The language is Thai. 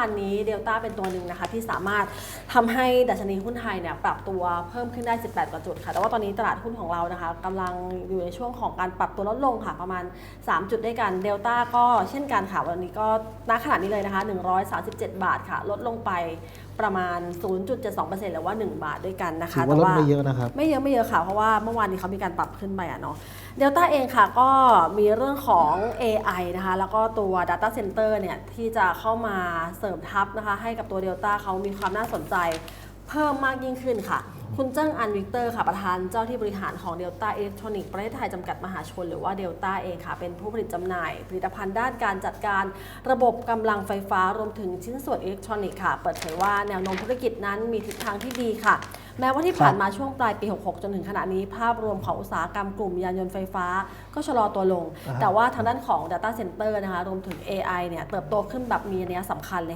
านนี้เดลต้าเป็นตัวหนึ่งนะคะที่สามารถทำให้ดัชนีหุ้นไทยเนี่ยปรับตัวเพิ่มขึ้นได้ 18 กว่าจุดค่ะ แต่ว่าตอนนี้ตลาดหุ้นของเรานะคะกำลังอยู่ในช่วงของการปรับตัวลดลงค่ะ ประมาณ 3 จุดด้วยกันเดลต้าก็เช่นกันค่ะวันนี้ก็ณขณะนี้เลยนะคะ 137 บาทค่ะ ลดลงไป ประมาณ 0.72%หรือว่า 1 บาทด้วยกันนะคะถือว่าลดไม่เยอะนะครับ ไม่เยอะไม่เยอะค่ะ เพราะว่าเมื่อวานนี้เขามีการปรับขึ้นไปอะเนาะเดลต้าเองค่ะก็มีเรื่องของ AI นะคะ แล้วก็ตัว Data Center เนี่ย ที่จะเข้ามาเสริมทัพนะคะ ให้กับตัวเดลต้าเขามีความน่าสนใจ เพิ่มมากยิ่งขึ้นค่ะ คุณเจิ้งอันวิกเตอร์ค่ะประธานเจ้าที่บริหารของเดลต้าอิเล็กทรอนิกส์ประเทศไทยจำกัดมหาชน หรือว่าเดลต้าเองค่ะ เป็นผู้ผลิตจำหน่าย ผลิตภัณฑ์ด้านการจัดการระบบกำลังไฟฟ้ารวมถึงชิ้นส่วนอิเล็กทรอนิกส์ค่ะ เปิดเผยว่าแนวโน้มธุรกิจนั้นมีทิศทางที่ดีค่ะ แม้ว่าที่ผ่านมาช่วงปลายปี 66 จนถึงขณะนี้ ภาพรวมของอุตสาหกรรมกลุ่มยานยนต์ไฟฟ้า ก็ชะลอตัวลงอ่าฮะแต่ว่าทางด้านของ Data Center นะคะรวมถึง AI เนี่ยเติบโตขึ้นแบบมีนัยสำคัญเลย